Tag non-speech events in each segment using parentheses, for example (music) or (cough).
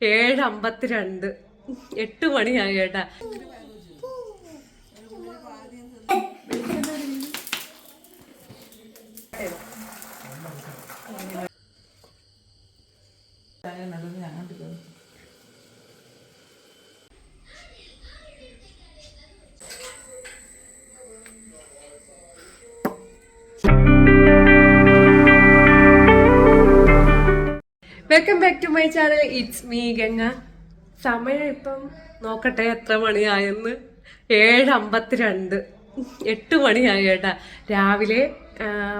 ഏഴ് അമ്പത്തിരണ്ട് എട്ട് മണിയായി കേട്ടാ. Welcome back to my channel it's me Ganga സമയം ഇപ്പം നോക്കട്ടെ എത്ര മണിയായെന്ന്? ഏഴ് അമ്പത്തിരണ്ട് എട്ട് മണിയായി കേട്ടാ രാവിലെ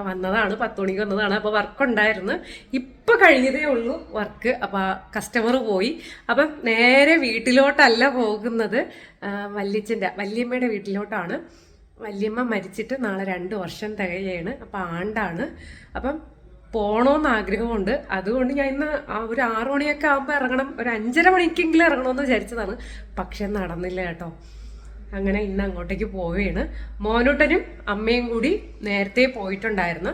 വന്നതാണ് പത്ത് മണിക്ക് വന്നതാണ്. അപ്പോൾ വർക്ക് ഉണ്ടായിരുന്നു. ഇപ്പം കഴിഞ്ഞതേ ഉള്ളൂ വർക്ക് അപ്പോൾ കസ്റ്റമർ പോയി. അപ്പം നേരെ വീട്ടിലോട്ടല്ല പോകുന്നത് വല്യച്ഛന്റെ വല്യമ്മയുടെ വീട്ടിലോട്ടാണ്. വല്യമ്മ മരിച്ചിട്ട് നാളെ രണ്ട് വർഷം തികയാണ്. അപ്പം ആണ്ടാണ്. അപ്പം പോണോന്ന് ആഗ്രഹമുണ്ട്. അതുകൊണ്ട് ഞാൻ ഇന്ന് ഒരു ആറു മണിയൊക്കെ ആകുമ്പോൾ ഇറങ്ങണം. ഒരു അഞ്ചര മണിക്കെങ്കിലും ഇറങ്ങണമെന്ന് വിചാരിച്ചതാണ്. പക്ഷെ നടന്നില്ല കേട്ടോ. അങ്ങനെ ഇന്ന് അങ്ങോട്ടേക്ക് പോവുകയാണ് മോനൂട്ടനും അമ്മയും കൂടി നേരത്തെ പോയിട്ടുണ്ടായിരുന്നു.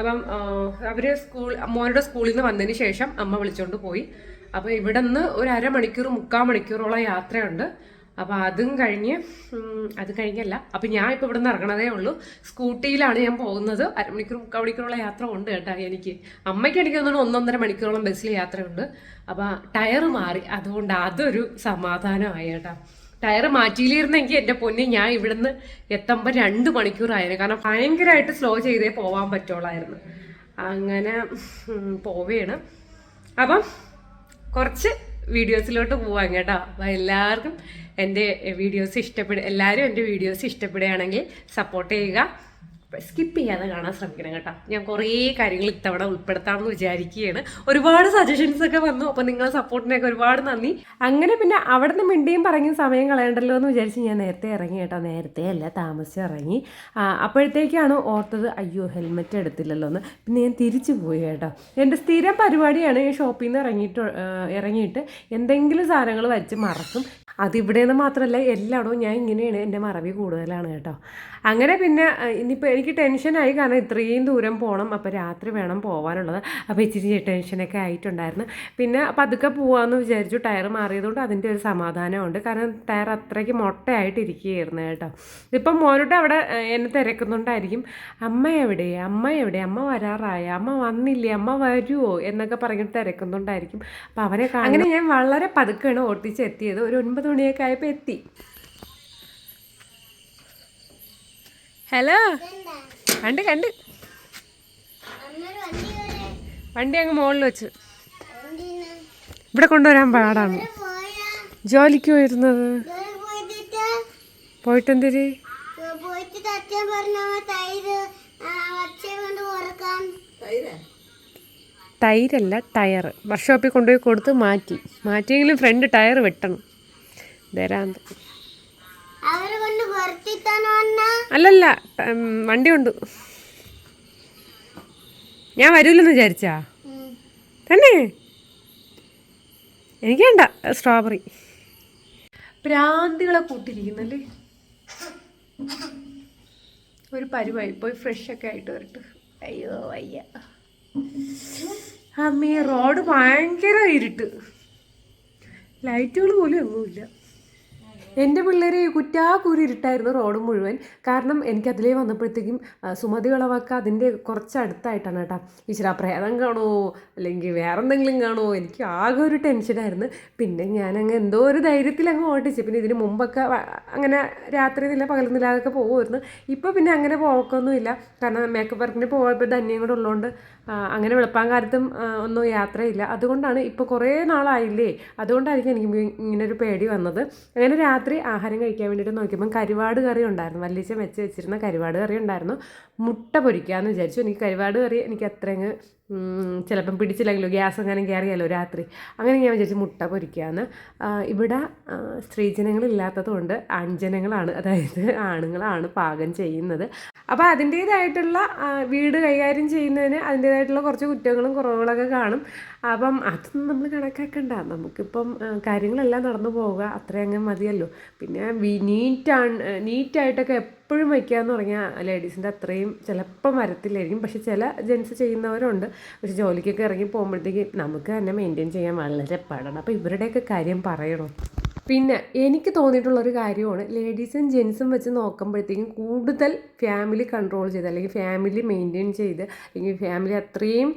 അപ്പം അവർ സ്കൂൾ മോനുടെ സ്കൂളിൽ നിന്ന് വന്നതിന് ശേഷം അമ്മ വിളിച്ചോണ്ട് പോയി. അപ്പോൾ ഇവിടെ നിന്ന് ഒരു അരമണിക്കൂർ മുക്കാൽ മണിക്കൂറോളം യാത്രയുണ്ട്. അപ്പോൾ അതും കഴിഞ്ഞ് അത് കഴിഞ്ഞല്ല. അപ്പം ഞാൻ ഇപ്പോൾ ഇവിടെ നിന്ന് ഇറങ്ങണതേ ഉള്ളൂ. സ്കൂട്ടിയിലാണ് ഞാൻ പോകുന്നത്. അരമണിക്കൂർ മുക്കാൽ മണിക്കൂറുള്ള യാത്ര ഉണ്ട് കേട്ടോ എനിക്ക്. അമ്മയ്ക്ക് എനിക്ക് തോന്നുന്നു ഒന്നൊന്നര മണിക്കൂറോളം ബസ്സിൽ യാത്രയുണ്ട്. അപ്പോൾ ടയർ മാറി. അതുകൊണ്ട് അതൊരു സമാധാനമായി കേട്ടോ. ടയർ മാറ്റിയിലിരുന്നെങ്കിൽ എന്റെ പൊന്നി ഞാൻ ഇവിടുന്ന് എത്തുമ്പോൾ രണ്ട് മണിക്കൂറായിരുന്നു. കാരണം ഭയങ്കരമായിട്ട് സ്ലോ ചെയ്തേ പോവാൻ പറ്റുള്ളായിരുന്നു. അങ്ങനെ പോവുകയാണ് അപ്പം കുറച്ച് വീഡിയോസിലോട്ട് പോവാം കേട്ടോ. അപ്പോൾ എല്ലാവർക്കും എന്റെ വീഡിയോസ് ഇഷ്ടപ്പെടുക എല്ലാവരും എന്റെ വീഡിയോസ് ഇഷ്ടപ്പെടുകയാണെങ്കിൽ സപ്പോർട്ട് ചെയ്യുക. സ്കിപ്പ് ചെയ്യാതെ കാണാൻ ശ്രമിക്കണം കേട്ടോ. ഞാൻ കുറേ കാര്യങ്ങൾ ഇത്തവണ ഉൾപ്പെടുത്താമെന്ന് വിചാരിക്കുകയാണ്. ഒരുപാട് സജഷൻസ് ഒക്കെ വന്നു. അപ്പോൾ നിങ്ങളെ സപ്പോർട്ടിനൊക്കെ ഒരുപാട് നന്ദി. അങ്ങനെ പിന്നെ അവിടെ നിന്ന് മിണ്ടിയും പറഞ്ഞ് സമയം കളയണ്ടല്ലോ എന്ന് വിചാരിച്ച് ഞാൻ നേരത്തെ ഇറങ്ങി കേട്ടോ. നേരത്തെ അല്ല താമസിച്ച് ഇറങ്ങി. അപ്പോഴത്തേക്കാണ് ഓർത്തത് അയ്യോ ഹെൽമെറ്റ് എടുത്തില്ലല്ലോ എന്ന്. പിന്നെ ഞാൻ തിരിച്ചു പോയി കേട്ടോ. എന്റെ സ്ഥിരം പരിപാടിയാണ് ഈ ഷോപ്പിൽ നിന്ന് ഇറങ്ങിയിട്ട് ഇറങ്ങിയിട്ട് എന്തെങ്കിലും സാധനങ്ങൾ വരച്ച് മറക്കും. അതിവിടെ നിന്ന് മാത്രമല്ല എല്ലായിടവും ഞാൻ ഇങ്ങനെയാണ് എന്റെ മറവി കൂടുതലാണ് കേട്ടോ. അങ്ങനെ പിന്നെ ഇനിയിപ്പോൾ എനിക്ക് ടെൻഷനായി കാരണം ഇത്രയും ദൂരം പോകണം അപ്പോൾ രാത്രി വേണം പോകാനുള്ളത് അപ്പോൾ ഇച്ചിരി ടെൻഷനൊക്കെ ആയിട്ടുണ്ടായിരുന്നു. പിന്നെ പതുക്കെ പോകാമെന്ന് വിചാരിച്ചു ടയർ മാറിയതുകൊണ്ട് അതിന്റെ ഒരു സമാധാനമുണ്ട്. കാരണം ടയർ അത്രയ്ക്ക് മൊട്ടയായിട്ടിരിക്കുകയായിരുന്നു കേട്ടോ. ഇപ്പം മോനോട്ട് അവിടെ എന്നെ തിരക്കുന്നുണ്ടായിരിക്കും. അമ്മ എവിടെ? അമ്മ എവിടെ? അമ്മ വരാറായ? അമ്മ വന്നില്ലേ? അമ്മ വരുമോ എന്നൊക്കെ പറഞ്ഞിട്ട് തിരക്കുന്നുണ്ടായിരിക്കും. അപ്പോൾ അവരെ അങ്ങനെ ഞാൻ വളരെ പതുക്കെയാണ് ഓട്ടിച്ച് എത്തിയത്. ഒരു ഒൻപത് മണിയൊക്കെ ആയപ്പോൾ എത്തി. ഹലോ? കണ്ട് കണ്ട്. വണ്ടി അങ്ങ് മുകളിൽ വെച്ച്. ഇവിടെ കൊണ്ടുവരാൻ പാടാണ്. ജോലിക്ക് പോയിരുന്നത്? പോയിട്ടെന്തിരി? തൈരല്ല ടയർ വർക്ക്ഷോപ്പിൽ കൊണ്ടുപോയി കൊടുത്ത് മാറ്റി. മാറ്റിയെങ്കിലും ഫ്രണ്ട് ടയർ വെട്ടണം തരാന്ത് അവരെ കൊണ്ട് വെറുത്തിട്ടാണ് വന്ന അല്ലല്ല വണ്ടി ഉണ്ട് ഞാൻ വരൂലെന്ന് വിചാരിച്ചാ? തന്നെ? എനിക്ക് വേണ്ട സ്ട്രോബെറി. പ്രാന്തികളെ കൂട്ടിരിക്കുന്നല്ലേ ഒരു പരുവായി പോയി ഫ്രഷ് ഒക്കെ ആയിട്ട് വരട്ടെ. അയ്യോ വയ്യ. അമ്മേ റോഡ് ഭയങ്കര ഇരുട്ട്. ലൈറ്റുകൾ പോലും ഒന്നുമില്ല. എന്റെ പിള്ളേരെ കുറ്റാക്കൂരി ഇരുട്ടായിരുന്നു റോഡ് മുഴുവൻ. കാരണം എനിക്ക് അതിലേ വന്നപ്പോഴത്തേക്കും സുമതി വിളവൊക്കെ അതിന്റെ കുറച്ച് അടുത്തായിട്ടാണ് കേട്ടോ. ഈശ്വര പ്രേതം കാണോ അല്ലെങ്കിൽ വേറെ എന്തെങ്കിലും കാണോ എനിക്ക് ആകെ ഒരു ടെൻഷനായിരുന്നു പിന്നെ ഞാനങ്ങ് എന്തോ ഒരു ധൈര്യത്തിൽ അങ്ങ് ഓട്ടിച്ചു പിന്നെ ഇതിന് മുമ്പൊക്കെ അങ്ങനെ രാത്രി നില പകൽ നിലാതൊക്കെ പോകുമായിരുന്നു ഇപ്പോൾ പിന്നെ അങ്ങനെ പോക്കൊന്നുമില്ല. കാരണം മേക്കപ്പ് വർക്കിന് പോയപ്പോൾ ധന്യം കൂടെ ഉള്ളതുകൊണ്ട് അങ്ങനെ വെളുപ്പാങ്കാലത്തും ഒന്നും യാത്രയില്ല. അതുകൊണ്ടാണ് ഇപ്പോൾ കുറേ നാളായില്ലേ? അതുകൊണ്ടായിരിക്കും എനിക്ക് ഇങ്ങനൊരു പേടി വന്നത്. അങ്ങനെ രാത്രി ആഹാരം കഴിക്കാൻ വേണ്ടിയിട്ട് നോക്കിയപ്പം കരുവാട് കറി ഉണ്ടായിരുന്നു. വല്ലിച്ച വെച്ച് വെച്ചിരുന്ന കരുവാട് കറി ഉണ്ടായിരുന്നു. മുട്ട പൊരിക്കാമെന്ന് വിചാരിച്ചു. എനിക്ക് കരുവാട് കറി എനിക്ക് അത്ര അങ്ങ് ഉം, ചിലപ്പം പിടിച്ചില്ലെങ്കിലോ ഗ്യാസ് അങ്ങനെ കയറിയാലോ രാത്രി. അങ്ങനെ ഞാൻ വിചാരിച്ചു മുട്ട പൊരിക്കാമെന്ന് ആ, ഇവിടെ സ്ത്രീജനങ്ങളില്ലാത്തത് സ്ത്രീജനങ്ങളില്ലാത്തതുകൊണ്ട് ആൺജനങ്ങളാണ് അതായത് ആണുങ്ങളാണ് പാകം ചെയ്യുന്നത്. അപ്പോൾ അതിന്റേതായിട്ടുള്ള വീട് കൈകാര്യം ചെയ്യുന്നതിന് അതിന്റേതായിട്ടുള്ള കുറച്ച് കുറ്റങ്ങളും കുറവുകളൊക്കെ കാണും. അപ്പം അതൊന്നും നമ്മൾ കണക്കാക്കണ്ട. നമുക്കിപ്പം കാര്യങ്ങളെല്ലാം നടന്നു പോവുക അത്രയും മതിയല്ലോ. പിന്നെ നീറ്റാണ് നീറ്റായിട്ടൊക്കെ എപ്പോഴും വയ്ക്കുക എന്ന് പറഞ്ഞാൽ ലേഡീസിന്റെ അത്രയും ചിലപ്പം മരത്തിലായിരിക്കും പക്ഷെ ചില ജെൻസ് ചെയ്യുന്നവരുണ്ട്. പക്ഷെ ജോലിക്കൊക്കെ ഇറങ്ങി പോകുമ്പോഴത്തേക്ക് നമുക്ക് തന്നെ മെയിന്റെയിൻ ചെയ്യാൻ വളരെ പാടാണ്. അപ്പോൾ ഇവരുടെയൊക്കെ കാര്യം പറയണം? പിന്നെ എനിക്ക് തോന്നിയിട്ടുള്ളൊരു കാര്യമാണ് ലേഡീസും ജെൻസും വെച്ച് നോക്കുമ്പോഴത്തേക്കും കൂടുതൽ ഫാമിലി കൺട്രോൾ ചെയ്ത് അല്ലെങ്കിൽ ഫാമിലി മെയിന്റെയിൻ ചെയ്ത് അല്ലെങ്കിൽ ഫാമിലി അത്രയും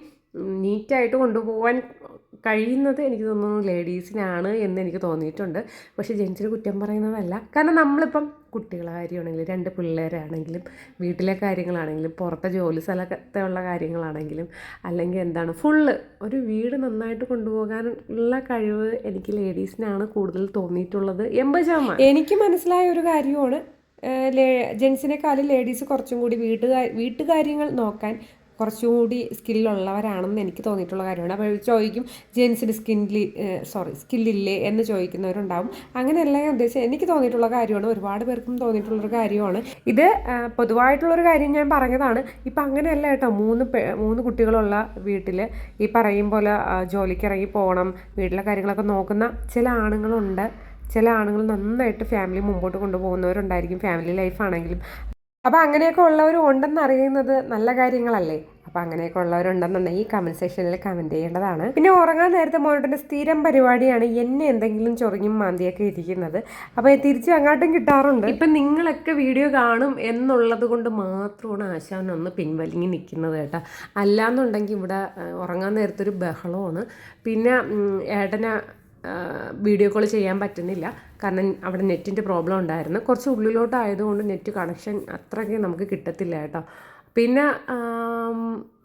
നീറ്റായിട്ട് കൊണ്ടുപോകാൻ കഴിയുന്നത് എനിക്ക് തോന്നുന്നു ലേഡീസിനാണ് എന്ന് എനിക്ക് തോന്നിയിട്ടുണ്ട്. പക്ഷേ ജെൻസിന് കുറ്റം പറയുന്നതല്ല. കാരണം നമ്മളിപ്പം കുട്ടികളെ കാര്യമാണെങ്കിലും രണ്ട് പിള്ളേരാണെങ്കിലും വീട്ടിലെ കാര്യങ്ങളാണെങ്കിലും പുറത്തെ ജോലി സ്ഥലത്തെ ഉള്ള കാര്യങ്ങളാണെങ്കിലും അല്ലെങ്കിൽ എന്താണ് ഫുള്ള് ഒരു വീട് നന്നായിട്ട് കൊണ്ടുപോകാനുള്ള കഴിവ് എനിക്ക് ലേഡീസിനാണ് കൂടുതൽ തോന്നിയിട്ടുള്ളത് എൺപത് ശതമാനം. എനിക്ക് മനസ്സിലായ ഒരു കാര്യമാണ് ജെൻസിനെക്കാളും ലേഡീസ് കുറച്ചും കൂടി വീട്ടുകാർ വീട്ടുകാര്യങ്ങൾ നോക്കാൻ കുറച്ചും കൂടി സ്കില്ലുള്ളവരാണെന്ന് എനിക്ക് തോന്നിയിട്ടുള്ള കാര്യമാണ്. അപ്പോൾ ചോദിക്കും ജെൻസിന് സ്കിന്നിൽ സോറി സ്കില്ലില്ലേ? എന്ന് ചോദിക്കുന്നവരുണ്ടാവും. അങ്ങനെയല്ല ഞാൻ ഉദ്ദേശിച്ചത് എനിക്ക് തോന്നിയിട്ടുള്ള കാര്യമാണ്. ഒരുപാട് പേർക്കും തോന്നിയിട്ടുള്ളൊരു കാര്യമാണ്. ഇത് പൊതുവായിട്ടുള്ളൊരു കാര്യം ഞാൻ പറഞ്ഞതാണ്. ഇപ്പം അങ്ങനെയല്ല കേട്ടോ. മൂന്ന് മൂന്ന് കുട്ടികളുള്ള വീട്ടിൽ ഈ പറയും പോലെ ജോലിക്കിറങ്ങി പോകണം വീട്ടിലെ കാര്യങ്ങളൊക്കെ നോക്കുന്ന ചില ആണുങ്ങളുണ്ട്. ചില ആണുങ്ങൾ നന്നായിട്ട് ഫാമിലി മുമ്പോട്ട് കൊണ്ടുപോകുന്നവരുണ്ടായിരിക്കും. ഫാമിലി ലൈഫാണെങ്കിലും അപ്പോൾ അങ്ങനെയൊക്കെ ഉള്ളവരും ഉണ്ടെന്ന് അറിയുന്നത് നല്ല കാര്യങ്ങളല്ലേ? അപ്പോൾ അങ്ങനെയൊക്കെ ഉള്ളവരുണ്ടെന്നുണ്ടെങ്കിൽ കമന്റ് സെക്ഷനിൽ കമന്റ് ചെയ്യേണ്ടതാണ്. പിന്നെ ഉറങ്ങാൻ നേരത്തെ മോനോട്ടിന്റെ സ്ഥിരം പരിപാടിയാണ് എന്നെ എന്തെങ്കിലും ചൊറിഞ്ഞും മാന്തിയൊക്കെ ഇരിക്കുന്നത്. അപ്പോൾ തിരിച്ചു അങ്ങോട്ടും കിട്ടാറുണ്ട്. ഇപ്പം നിങ്ങളൊക്കെ വീഡിയോ കാണും എന്നുള്ളത് കൊണ്ട് മാത്രമാണ് ആശാൻ ഒന്ന് പിൻവലിങ്ങി നിൽക്കുന്നത് കേട്ടോ. അല്ലാന്നുണ്ടെങ്കിൽ ഇവിടെ ഉറങ്ങാൻ നേരത്തെ ഒരു ബഹളമാണ്. പിന്നെ ഏട്ടന് വീഡിയോ കോൾ ചെയ്യാൻ പറ്റുന്നില്ല. കാരണം അവിടെ നെറ്റിന്റെ പ്രോബ്ലം ഉണ്ടായിരുന്നു. കുറച്ച് ഉള്ളിലോട്ടായതുകൊണ്ട് നെറ്റ് കണക്ഷൻ അത്രയ്ക്ക് നമുക്ക് കിട്ടത്തില്ല കേട്ടോ. പിന്നെ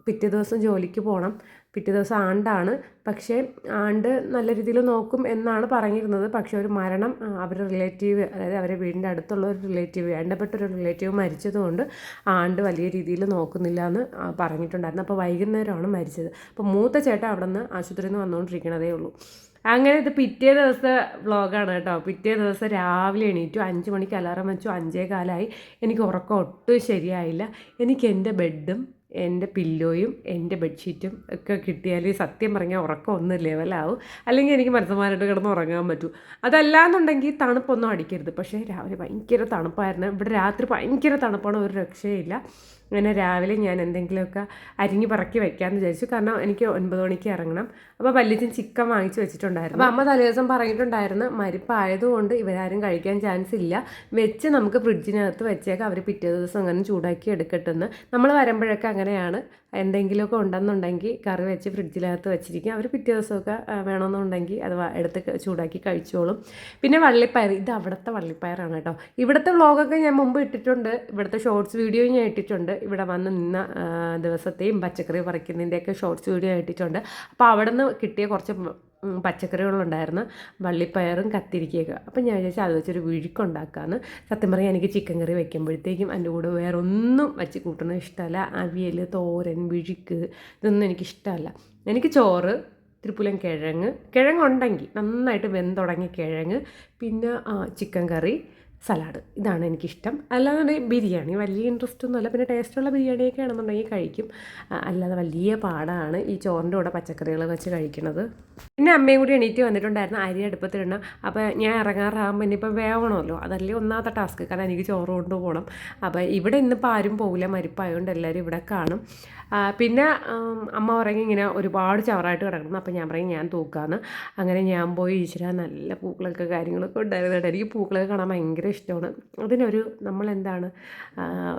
പിറ്റേ ദിവസം ജോലിക്ക് പോകണം പിറ്റേ ദിവസം ആണ്ടാണ്. പക്ഷേ ആണ്ട് നല്ല രീതിയിൽ നോക്കും എന്നാണ് പറഞ്ഞിരുന്നത്. പക്ഷേ ഒരു മരണം അവരുടെ റിലേറ്റീവ് അതായത് അവരുടെ വീടിന്റെ അടുത്തുള്ള ഒരു റിലേറ്റീവ് വേണ്ടപ്പെട്ട ഒരു റിലേറ്റീവ് മരിച്ചതുകൊണ്ട് ആണ്ട് വലിയ രീതിയിൽ നോക്കുന്നില്ല എന്ന് പറഞ്ഞിട്ടുണ്ടായിരുന്നു. അപ്പോൾ വൈകുന്നേരമാണ് മരിച്ചത്. അപ്പോൾ മൂത്ത ചേട്ടൻ അവിടെ നിന്ന് ആശുപത്രിയിൽ നിന്ന് വന്നുകൊണ്ടിരിക്കണതേ ഉള്ളൂ. അങ്ങനെ ഇത് പിറ്റേ ദിവസത്തെ വ്ളോഗാണ് കേട്ടോ. പിറ്റേ ദിവസം രാവിലെ എണീറ്റു അഞ്ച് മണിക്ക് അലാറം വെച്ചു അഞ്ചേ കാലമായി എനിക്ക് ഉറക്കം ഒട്ടും ശരിയായില്ല. എനിക്ക് എന്റെ ബെഡും എന്റെ പില്ലോയും എന്റെ ബെഡ്ഷീറ്റും ഒക്കെ കിട്ടിയാൽ സത്യം പറഞ്ഞാൽ ഉറക്കം ഒന്ന് ലെവലാവും. അല്ലെങ്കിൽ എനിക്ക് മനസ്സമാരായിട്ട് കിടന്ന് ഉറങ്ങാൻ പറ്റൂ. അതല്ലാന്നുണ്ടെങ്കിൽ തണുപ്പൊന്നും അടിക്കരുത്. പക്ഷേ രാവിലെ ഭയങ്കര തണുപ്പായിരുന്നു. ഇവിടെ രാത്രി ഭയങ്കര തണുപ്പാണ്. ഒരു രക്ഷയില്ല അങ്ങനെ രാവിലെ ഞാൻ എന്തെങ്കിലുമൊക്കെ അരിഞ്ഞ് പറക്കി വെക്കാമെന്ന് വിചാരിച്ചു. കാരണം എനിക്ക് ഒൻപത് മണിക്ക് ഇറങ്ങണം. അപ്പോൾ വല്യച്ഛൻ ചിക്കൻ വാങ്ങിച്ച് വെച്ചിട്ടുണ്ടായിരുന്നു. അപ്പോൾ അമ്മ തലേദിവസം പറഞ്ഞിട്ടുണ്ടായിരുന്നു മരിപ്പായതുകൊണ്ട് ഇവരാരും കഴിക്കാൻ ചാൻസ് ഇല്ല. വെച്ച് നമുക്ക് ഫ്രിഡ്ജിനകത്ത് വെച്ചേക്കാം. അവർ പിറ്റേ ദിവസം അങ്ങനെ ചൂടാക്കി എടുക്കട്ടെന്ന്. നമ്മൾ വരുമ്പോഴൊക്കെ അങ്ങനെയാണ്. എന്തെങ്കിലുമൊക്കെ ഉണ്ടെന്നുണ്ടെങ്കിൽ കറി വെച്ച് ഫ്രിഡ്ജിനകത്ത് വെച്ചിരിക്കും. അവർ പിറ്റേ ദിവസമൊക്കെ വേണമെന്നുണ്ടെങ്കിൽ അത് എടുത്ത് ചൂടാക്കി കഴിച്ചോളും. പിന്നെ വള്ളിപ്പയർ. ഇത് അവിടുത്തെ വള്ളിപ്പയറാണ് കേട്ടോ. ഇവിടുത്തെ വ്ളോഗൊക്കെ ഞാൻ മുമ്പ് ഇട്ടിട്ടുണ്ട്. ഇവിടുത്തെ ഷോർട്സ് വീഡിയോ ഞാൻ ഇട്ടിട്ടുണ്ട്. ഇവിടെ വന്ന് നിന്ന ദിവസത്തെയും പച്ചക്കറി പറിക്കുന്നതിന്റെയൊക്കെ ഷോർട്സ് വീഡിയോ ആയിട്ടിട്ടുണ്ട് അപ്പോൾ അവിടെ നിന്ന് കിട്ടിയ കുറച്ച് പച്ചക്കറികളുണ്ടായിരുന്നു. വള്ളിപ്പയറും കത്തിരിക്കയൊക്കെ. അപ്പം ഞാൻ വിചാരിച്ചു അത് വെച്ചൊരു വിഴുക്കുണ്ടാക്കാമെന്ന് സത്യം പറയാൻ എനിക്ക് ചിക്കൻ കറി വെക്കുമ്പോഴത്തേക്കും എന്റെ കൂടെ വേറെ ഒന്നും വെച്ച് കൂട്ടുന്നത് ഇഷ്ടമല്ല. അവിയൽ തോരൻ വിഴുക്ക് ഇതൊന്നും എനിക്കിഷ്ടമല്ല എനിക്ക് ചോറ് തിരുപ്പുലൻ കിഴങ്ങ് കിഴങ്ങുണ്ടെങ്കിൽ നന്നായിട്ട് വെന്തുടങ്ങിയ കിഴങ്ങ് പിന്നെ ചിക്കൻ കറി സലാഡ്. ഇതാണ് എനിക്കിഷ്ടം. അല്ലാതെ ബിരിയാണി വലിയ ഇൻട്രസ്റ്റ് ഒന്നുമല്ല. പിന്നെ ടേസ്റ്റുള്ള ബിരിയാണിയൊക്കെ ആണെന്നുണ്ടെങ്കിൽ കഴിക്കും. അല്ലാതെ വലിയ പാടാണ് ഈ ചോറിന്റെ കൂടെ പച്ചക്കറികൾ വെച്ച് കഴിക്കുന്നത് പിന്നെ അമ്മയും കൂടി എണീറ്റ് വന്നിട്ടുണ്ടായിരുന്നു. അരി അടുപ്പത്തിടണം അപ്പോൾ ഞാൻ ഇറങ്ങാറാകുമ്പോൾ ഇനിയിപ്പോൾ വേവണമല്ലോ. അതല്ലേ ഒന്നാമത്തെ ടാസ്ക്. കാരണം എനിക്ക് ചോറ് കൊണ്ടുപോകണം അപ്പോൾ ഇവിടെ ഇന്നിപ്പോൾ ആരും പോകില്ല മരിപ്പായതുകൊണ്ട് എല്ലാവരും ഇവിടെ കാണും. പിന്നെ അമ്മ പറയും ഇങ്ങനെ ഒരുപാട് ചവറായിട്ട് കിടക്കണം. അപ്പോൾ ഞാൻ പറയും ഞാൻ തൂക്കാന്ന്. അങ്ങനെ ഞാൻ പോയി ഈശ്വര നല്ല പൂക്കളൊക്കെ കാര്യങ്ങളൊക്കെ ഉണ്ടായിരുന്നു എനിക്ക് പൂക്കളൊക്കെ കാണാൻ ഭയങ്കര ഇഷ്ടമാണ്. അതിനൊരു നമ്മളെന്താണ്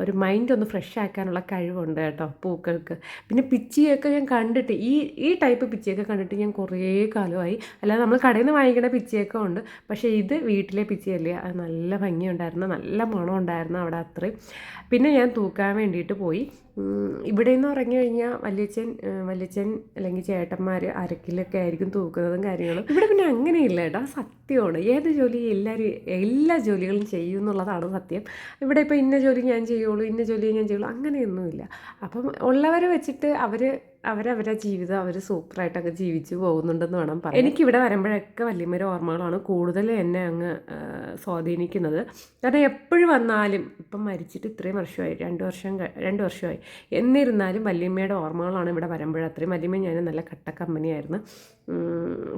ഒരു മൈൻഡ് ഒന്ന് ഫ്രഷ് ആക്കാനുള്ള കഴിവുണ്ട് കേട്ടോ പൂക്കൾക്ക്. പിന്നെ പിച്ചിയൊക്കെ ഞാൻ കണ്ടിട്ട് ഈ ഈ ടൈപ്പ് പിച്ചിയൊക്കെ കണ്ടിട്ട് ഞാൻ കുറേ കാലമായി. അല്ലാതെ നമ്മൾ കടയിൽ നിന്ന് വാങ്ങിക്കുന്ന പിച്ചിയൊക്കെ ഉണ്ട്. പക്ഷേ ഇത് വീട്ടിലെ പിച്ചിയല്ലേ? അത് നല്ല ഭംഗിയുണ്ടായിരുന്നു. നല്ല മണം ഉണ്ടായിരുന്നു അവിടെ അത്രയും. പിന്നെ ഞാൻ തൂക്കാൻ വേണ്ടിയിട്ട് പോയി. ഇവിടെ നിന്ന് ഇറങ്ങി കഴിഞ്ഞാൽ വല്യച്ഛൻ വല്യച്ഛൻ അല്ലെങ്കിൽ ചേട്ടന്മാർ അരക്കിലൊക്കെ ആയിരിക്കും തൂക്കുന്നതും കാര്യങ്ങളും. ഇവിടെ പിന്നെ അങ്ങനെയില്ല ഏട്ടാ സത്യമാണ്. ഏത് ജോലി എല്ലാവരും എല്ലാ ജോലികളും ചെയ്യും എന്നുള്ളതാണ് സത്യം. ഇവിടെ ഇപ്പോൾ ഇന്ന ജോലി ഞാൻ ചെയ്യുള്ളൂ ഇന്ന ജോലി ഞാൻ ചെയ്യുള്ളൂ അങ്ങനെയൊന്നുമില്ല. അപ്പം ഉള്ളവരെ വെച്ചിട്ട് അവർ അവരവരുടെ ജീവിതം അവർ സൂപ്പറായിട്ടൊക്കെ ജീവിച്ചു പോകുന്നുണ്ടെന്ന് വേണം പറയാം എനിക്കിവിടെ വരുമ്പോഴൊക്കെ വല്യമ്മയുടെ ഓർമ്മകളാണ് കൂടുതൽ എന്നെ അങ്ങ് സ്വാധീനിക്കുന്നത്. കാരണം എപ്പോഴും വന്നാലും ഇപ്പം മരിച്ചിട്ട് ഇത്രയും വർഷമായി രണ്ട് വർഷം രണ്ട് വർഷമായി. എന്നിരുന്നാലും വല്യമ്മയുടെ ഓർമ്മകളാണ് ഇവിടെ വരുമ്പോഴത്രയും. വല്യമ്മ ഞാൻ നല്ല കട്ട കമ്പനിയായിരുന്നു.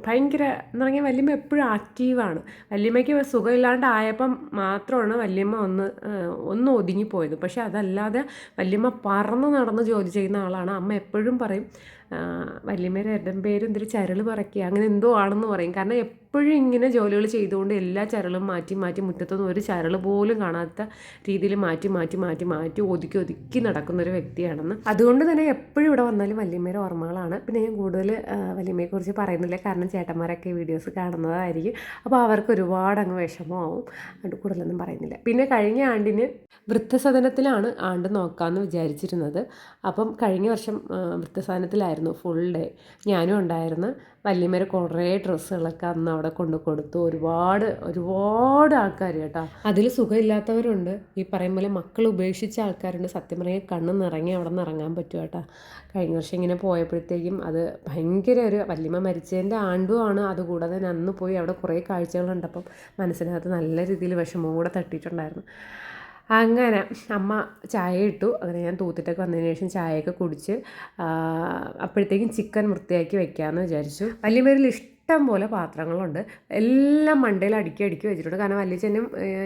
ഭയങ്കര എന്ന് പറഞ്ഞാൽ വല്യമ്മ എപ്പോഴും ആക്റ്റീവാണ് വല്യമ്മയ്ക്ക് സുഖമില്ലാണ്ടായപ്പം മാത്രമാണ് വല്യമ്മ ഒന്ന് ഒന്ന് ഒതുങ്ങിപ്പോയത്. പക്ഷേ അതല്ലാതെ വല്യമ്മ പറന്ന് നടന്ന് ജോലി ചെയ്യുന്ന ആളാണ്. അമ്മ എപ്പോഴും പറയും ആ, വല്യമ്മയുടെ ഇടം പേര് എന്തൊരു ചരൾ പറക്കുക അങ്ങനെ എന്തോ ആണെന്ന് പറയും. കാരണം എപ്പോഴും ഇങ്ങനെ ജോലികൾ ചെയ്തുകൊണ്ട് എല്ലാ ചരളും മാറ്റി മാറ്റി മുറ്റത്തൊന്നും ഒരു ചരൾ പോലും കാണാത്ത രീതിയിൽ മാറ്റി മാറ്റി മാറ്റി മാറ്റി ഒതുക്കി ഒതുക്കി നടക്കുന്ന ഒരു വ്യക്തിയാണെന്ന്. അതുകൊണ്ട് തന്നെ എപ്പോഴും ഇവിടെ വന്നാലും വല്യമ്മേരെ ഓർമ്മകളാണ്. പിന്നെ ഞാൻ കൂടുതൽ വല്യമ്മയെക്കുറിച്ച് പറയുന്നില്ല. കാരണം ചേട്ടന്മാരൊക്കെ വീഡിയോസ് കാണുന്നതായിരിക്കും. അപ്പോൾ അവർക്ക് ഒരുപാട് അങ്ങ് വിഷമമാവും. അതുകൊണ്ട് കൂടുതലൊന്നും പറയുന്നില്ല. പിന്നെ കഴിഞ്ഞ ആണ്ടിന് വൃദ്ധസദനത്തിലാണ് ആണ്ട് നോക്കാമെന്ന് വിചാരിച്ചിരുന്നത്. അപ്പം കഴിഞ്ഞ വർഷം ആ, വൃദ്ധസദനത്തിലായിരുന്നു ഫുൾ ഡേ ഞാനും ഉണ്ടായിരുന്നു. വല്യമ്മേരെ കുറേ ഡ്രസ്സുകളൊക്കെ അന്ന് അവിടെ കൊണ്ട് കൊടുത്തു. ഒരുപാട് ഒരുപാട് ആൾക്കാർ കേട്ടോ. അതിൽ സുഖമില്ലാത്തവരുണ്ട്. ഈ പറയും പോലെ മക്കൾ ഉപേക്ഷിച്ച ആൾക്കാരുണ്ട്. സത്യം പറഞ്ഞാൽ കണ്ണ് നിറങ്ങി അവിടെ നിന്ന് ഇറങ്ങാൻ പറ്റും കേട്ടോ. കഴിഞ്ഞ വർഷം ഇങ്ങനെ പോയപ്പോഴത്തേക്കും അത് ഭയങ്കര ഒരു വല്യമ്മ മരിച്ചതിന്റെ ആണ്ടുമാണ് അതുകൂടാതെ അന്ന് പോയി അവിടെ കുറേ കാഴ്ചകളുണ്ടപ്പം മനസ്സിനകത്ത് നല്ല രീതിയിൽ വിഷമം കൂടെ തട്ടിയിട്ടുണ്ടായിരുന്നു. അങ്ങനെ അമ്മ ചായ ഇട്ടു അങ്ങനെ ഞാൻ തൂത്തിട്ടൊക്കെ വന്നതിന് ശേഷം ചായയൊക്കെ കുടിച്ച് അപ്പോഴത്തേക്കും ചിക്കൻ വൃത്തിയാക്കി വെക്കാമെന്ന് വിചാരിച്ചു. വലിയ പേരിൽ ഇഷ്ടം പോലെ പാത്രങ്ങളുണ്ട്. എല്ലാം മണ്ടയിൽ അടുക്കി അടുക്കി വെച്ചിട്ടുണ്ട്. കാരണം വല്യച്ഛനും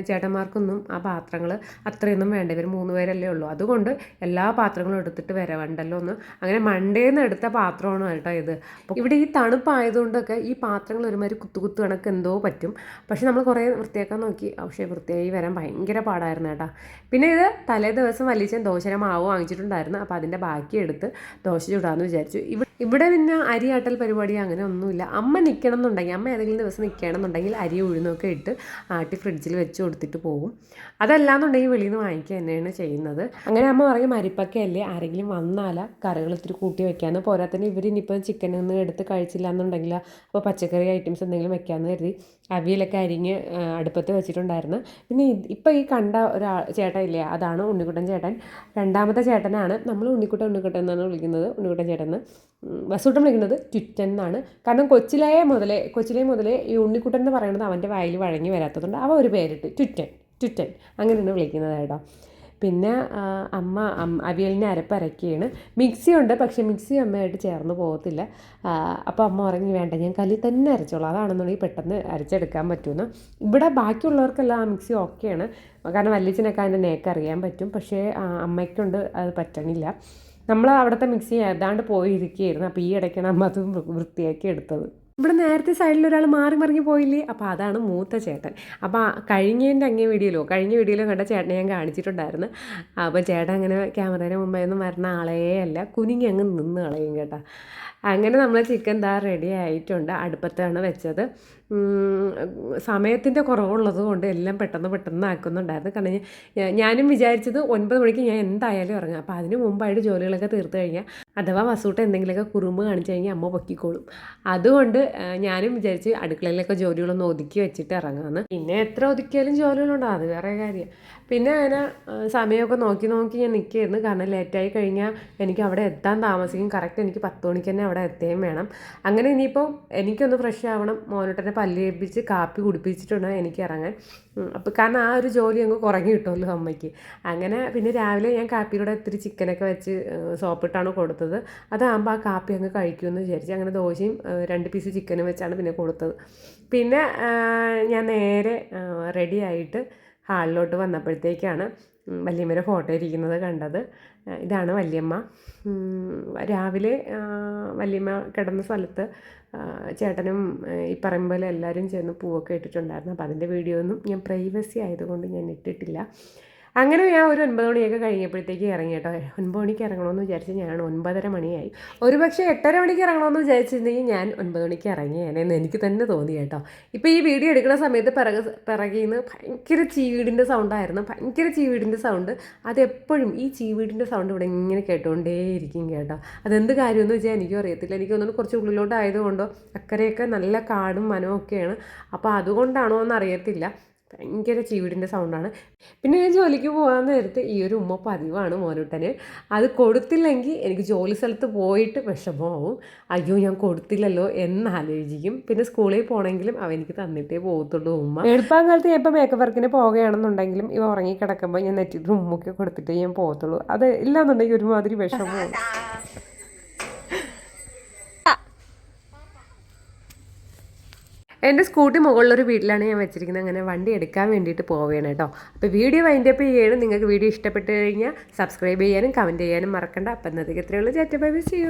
ചേട്ടന്മാർക്കൊന്നും ആ പാത്രങ്ങൾ അത്രയൊന്നും വേണ്ട. ഇവർ മൂന്ന് പേരല്ലേ ഉള്ളൂ. അതുകൊണ്ട് എല്ലാ പാത്രങ്ങളും എടുത്തിട്ട് വരവണ്ടല്ലോ ഒന്ന് അങ്ങനെ മണ്ടയിൽ നിന്ന് എടുത്ത പാത്രമാണ് കേട്ടോ ഇത്. ഇവിടെ ഈ തണുപ്പായതുകൊണ്ടൊക്കെ ഈ പാത്രങ്ങൾ ഒരുമാതിരി കുത്തു കുത്തു കണക്ക് എന്തോ പറ്റും. പക്ഷെ നമ്മൾ കുറേ വൃത്തിയാക്കാൻ നോക്കി. പക്ഷേ വൃത്തിയായി വരാൻ ഭയങ്കര പാടായിരുന്നു കേട്ടോ. പിന്നെ ഇത് തലേ ദിവസം വലിയച്ഛൻ ദോശര മാവ് വാങ്ങിച്ചിട്ടുണ്ടായിരുന്നു. അപ്പോൾ അതിന്റെ ബാക്കി എടുത്ത് ദോശ ചൂടാന്ന് വിചാരിച്ചു. ഇവിടെ ഇവിടെ പിന്നെ അരിയാട്ടൽ പരിപാടി അങ്ങനെ ഒന്നുമില്ല. അമ്മ നിൽക്കണം എന്നുണ്ടെങ്കിൽ അമ്മ ഏതെങ്കിലും ദിവസം നിൽക്കണം എന്നുണ്ടെങ്കിൽ അരി ഉഴുന്നൊക്കെ ഇട്ട് ആട്ടി ഫ്രിഡ്ജിൽ വെച്ച് കൊടുത്തിട്ട് പോകും. അതല്ലാന്നുണ്ടെങ്കിൽ വെളിയിൽ നിന്ന് വാങ്ങിക്കുക തന്നെയാണ് ചെയ്യുന്നത്. അങ്ങനെ അമ്മ പറയും അരിപ്പക്കയല്ലേ? ആരെങ്കിലും വന്നാല കറികൾ ഇത്തിരി കൂട്ടി വെക്കാമെന്ന് പോരാത്തന്നെ ഇവർ ഇനിയിപ്പോൾ ചിക്കൻ ഒന്നും എടുത്ത് കഴിച്ചില്ല എന്നുണ്ടെങ്കിൽ അപ്പോൾ പച്ചക്കറി ഐറ്റംസ് എന്തെങ്കിലും വെക്കാമെന്ന് കരുതി. അവിയലൊക്കെ അരിഞ്ഞ് അടുപ്പത്ത് വെച്ചിട്ടുണ്ടായിരുന്നു. പിന്നെ ഇപ്പോൾ ഈ കണ്ട ഒരാ ചേട്ടൻ ഇല്ലേ അതാണ് ഉണ്ണിക്കുട്ടൻ ചേട്ടൻ. രണ്ടാമത്തെ ചേട്ടനാണ് നമ്മൾ ഉണ്ണിക്കുട്ടൻ ഉണ്ണിക്കുട്ടൻ എന്നാണ് വിളിക്കുന്നത്. ഉണ്ണിക്കുട്ടൻ ചേട്ടൻ എന്ന് ബസ്സൂട്ടൻ വിളിക്കുന്നത് ട്വിറ്റൻ എന്നാണ്. കാരണം കൊച്ചിലേ മുതലേ കൊച്ചിലേ മുതലേ ഈ ഉണ്ണിക്കുട്ടൻ എന്ന് പറയുന്നത് അവന്റെ വായിൽ വഴങ്ങി വരാത്തതുകൊണ്ട് അവ ഒരു പേരിട്ട് ട്വിറ്റൻ ട്വിറ്റൻ അങ്ങനെയാണ് വിളിക്കുന്നത് കേട്ടോ. പിന്നെ അമ്മ അവിയലിനെ അരപ്പരക്കുകയാണ് മിക്സി ഉണ്ട് പക്ഷേ മിക്സി അമ്മയായിട്ട് ചേർന്ന് പോകത്തില്ല. അപ്പോൾ അമ്മ പറഞ്ഞു വേണ്ട ഞാൻ കല്ലിൽ തന്നെ അരച്ചോളാം. അതാണെന്നുണ്ടെങ്കിൽ പെട്ടെന്ന് അരച്ചെടുക്കാൻ പറ്റുമെന്ന് ഇവിടെ ബാക്കിയുള്ളവർക്കെല്ലാം ആ മിക്സി ഓക്കെയാണ് കാരണം വല്യച്ഛനൊക്കെ അതിന്റെ നേക്ക് അറിയാൻ പറ്റും. പക്ഷേ അമ്മയ്ക്കൊണ്ട് അത് പറ്റണില്ല. നമ്മൾ അവിടുത്തെ മിക്സി ഏതാണ്ട് പോയിരിക്കുകയായിരുന്നു അപ്പോൾ ഈ ഇടയ്ക്കാണ് അമ്മ അത് വൃത്തിയാക്കി എടുത്തത്. ഇവിടെ നേരത്തെ സൈഡിൽ ഒരാൾ മാറി മറിഞ്ഞു പോയില്ലേ? അപ്പോൾ അതാണ് മൂത്ത ചേട്ടൻ. അപ്പോൾ കഴിഞ്ഞതിന്റെ അങ്ങേ വീഡിയോയിലോ കഴിഞ്ഞ വീഡിയോയിലോ കണ്ട ചേട്ടനെ ഞാൻ കാണിച്ചിട്ടുണ്ടായിരുന്നു. അപ്പോൾ ചേട്ടൻ അങ്ങനെ ക്യാമറയുടെ മുമ്പേ ഒന്നും വരുന്ന ആളേ അല്ല കുനിങ്ങി അങ്ങ് നിന്ന് കളയും കേട്ടോ. അങ്ങനെ നമ്മൾ ചിക്കൻ ദാ റെഡി ആയിട്ടുണ്ട്. അടുപ്പത്താണ് വെച്ചത്. സമയത്തിന്റെ കുറവുള്ളത് കൊണ്ട് എല്ലാം പെട്ടെന്ന് പെട്ടെന്ന് ആക്കുന്നുണ്ടായിരുന്നു. കാരണം ഞാനും വിചാരിച്ചത് ഒൻപത് മണിക്ക് ഞാൻ എന്തായാലും ഇറങ്ങാം. അപ്പോൾ അതിന് മുമ്പായിട്ട് ജോലികളൊക്കെ തീർത്തു കഴിഞ്ഞാൽ അഥവാ വസൂട്ട് എന്തെങ്കിലുമൊക്കെ കുറുമ്പ് കാണിച്ചു കഴിഞ്ഞാൽ അമ്മ പൊക്കിക്കോളും. അതുകൊണ്ട് ഞാനും വിചാരിച്ച് അടുക്കളയിലൊക്കെ ജോലികളൊന്നും ഒതുക്കി വെച്ചിട്ട് ഇറങ്ങാമെന്ന് പിന്നെ എത്ര ഒതുക്കിയാലും ജോലികളുണ്ടോ. അത് വേറെ കാര്യം. പിന്നെ അങ്ങനെ സമയമൊക്കെ നോക്കി നോക്കി ഞാൻ നിൽക്കുകയായിരുന്നു കാരണം ലേറ്റായി കഴിഞ്ഞാൽ എനിക്ക് അവിടെ എത്താൻ താമസിക്കും. കറക്റ്റ് എനിക്ക് പത്ത് മണിക്ക് തന്നെ അവിടെ എത്തുകയും വേണം. അങ്ങനെ ഇനിയിപ്പോൾ എനിക്കൊന്ന് ഫ്രഷ് ആവണം. മോനോട്ടനെ പല്ലേപ്പിച്ച് കാപ്പി കുടിപ്പിച്ചിട്ടുണ്ട് എനിക്ക് ഇറങ്ങാൻ അപ്പോൾ കാരണം ആ ഒരു ജോലി അങ്ങ് കുറഞ്ഞു കിട്ടുമല്ലോ അമ്മയ്ക്ക്. അങ്ങനെ പിന്നെ രാവിലെ ഞാൻ കാപ്പിയിലൂടെ ഇത്തിരി ചിക്കനൊക്കെ വെച്ച് സോപ്പിട്ടാണ് കൊടുത്തത്. അതാകുമ്പോൾ ആ കാപ്പി അങ്ങ് കഴിക്കുമെന്ന് വിചാരിച്ച് അങ്ങനെ ദോശയും രണ്ട് പീസ് ചിക്കനും വെച്ചാണ് പിന്നെ കൊടുത്തത്. പിന്നെ ഞാൻ നേരെ റെഡി ആയിട്ട് ഹാളിലോട്ട് വന്നപ്പോഴത്തേക്കാണ് വല്യമ്മയുടെ ഫോട്ടോ ഇരിക്കുന്നത് കണ്ടത്. ഇതാണ് വല്യമ്മ. രാവിലെ വല്യമ്മ കിടന്ന സ്ഥലത്ത് ചേട്ടനും ഈ പറയും പോലെ എല്ലാവരും ചേർന്ന് പൂവൊക്കെ ഇട്ടിട്ടുണ്ടായിരുന്നു. അപ്പോൾ അതിന്റെ വീഡിയോ ഒന്നും ഞാൻ പ്രൈവസി ആയതുകൊണ്ട് ഞാൻ ഇട്ടിട്ടില്ല. അങ്ങനെ ഞാൻ ഒരു ഒൻപത് മണിയൊക്കെ കഴിഞ്ഞപ്പോഴത്തേക്ക് ഇറങ്ങി കേട്ടോ. ഒൻപത് മണിക്ക് ഇറങ്ങണമെന്ന് വിചാരിച്ച് ഞാൻ ഒൻപതര മണിയായി. ഒരു പക്ഷേ എട്ടര മണിക്ക് ഇറങ്ങണമെന്ന് വിചാരിച്ചിരുന്നെങ്കിൽ ഞാൻ ഒൻപത് മണിക്ക് ഇറങ്ങിയേനെന്ന് എനിക്ക് തന്നെ തോന്നി കേട്ടോ. ഇപ്പോൾ ഈ വീഡിയോ എടുക്കുന്ന സമയത്ത് പിറക് പിറകിൽ നിന്ന് ഭയങ്കര ചീവീടിന്റെ സൗണ്ടായിരുന്നു ഭയങ്കര ചീവീടിന്റെ സൗണ്ട് അതെപ്പോഴും ഈ ചീവീടിന്റെ സൗണ്ട് ഇവിടെ ഇങ്ങനെ കേട്ടുകൊണ്ടേയിരിക്കും കേട്ടോ. അതെന്ത് കാര്യമെന്ന് വെച്ചാൽ എനിക്കും അറിയത്തില്ല. എനിക്ക് തോന്നുന്നു കുറച്ച് ഉള്ളിലോട്ട് ആയതുകൊണ്ടോ അക്കരെയൊക്കെ നല്ല കാടും മനവും ഒക്കെയാണ്. അപ്പോൾ അതുകൊണ്ടാണോ എന്ന് അറിയത്തില്ല ഭയങ്കര ചീവിടിന്റെ സൗണ്ടാണ് പിന്നെ ഞാൻ ജോലിക്ക് പോകാൻ നേരത്ത് ഈ ഒരു ഉമ്മ പതിവാണ് മോനൂട്ടന്. അത് കൊടുത്തില്ലെങ്കിൽ എനിക്ക് ജോലി സ്ഥലത്ത് പോയിട്ട് വിഷമമാവും. അയ്യോ ഞാൻ കൊടുത്തില്ലല്ലോ എന്നാലോചിക്കും പിന്നെ സ്കൂളിൽ പോകണമെങ്കിലും അവനിക്ക് എനിക്ക് തന്നിട്ടേ പോകത്തുള്ളൂ ഉമ്മ. എളുപ്പം കാലത്ത് ഞാൻ ഇപ്പോൾ മേക്കപ്പ് വർക്കിന് പോവുകയാണെന്നുണ്ടെങ്കിലും ഇവ ഉറങ്ങി കിടക്കുമ്പോൾ ഞാൻ നെറ്റിട്ട് ഉമ്മൊക്കെ കൊടുത്തിട്ടേ ഞാൻ പോകത്തുള്ളൂ. അത് ഇല്ലാന്നുണ്ടെങ്കിൽ ഒരുമാതിരി വിഷമമാവും. (laughs) എന്റെ സ്കൂട്ടി മുകളിലൊരു വീട്ടിലാണ് ഞാൻ വെച്ചിരിക്കുന്നത്. അങ്ങനെ വണ്ടി എടുക്കാൻ വേണ്ടിയിട്ട് പോവുകയാണ് കേട്ടോ. അപ്പോൾ വീഡിയോ വൈൻഡ് അപ്പ് ചെയ്യണം നിങ്ങൾക്ക് വീഡിയോ ഇഷ്ടപ്പെട്ട് കഴിഞ്ഞാൽ സബ്സ്ക്രൈബ് ചെയ്യാനും കമന്റ് ചെയ്യാനും മറക്കണ്ട. അപ്പം എന്നതൊക്കെ എത്രയുള്ളൂ ചേട്ടൻ ബൈ ബൈ ചെയ്യൂ